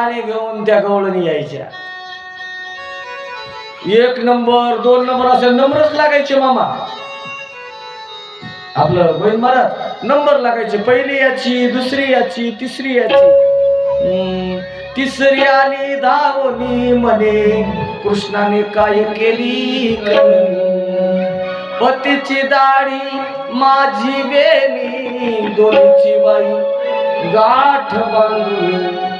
गाणे घेऊन त्या गवळणी यायच्या. एक नंबर दोन नंबर असे नंबरच लागायचे मामा. आपलं बहीण महाराज नंबर लागायचे. पहिली याची दुसरी याची तिसरी याची. तिसरी आली धावनी म्हणे. कृष्णाने काय केली पतीची दाढी माझी वेणी दोन्हीची बाई गाठ बांधून.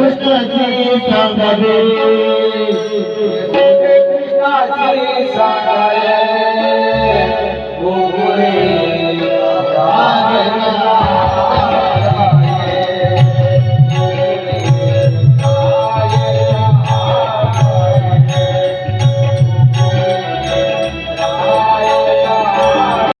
कृष्णाची सांगावे कृष्णाची सांगावे।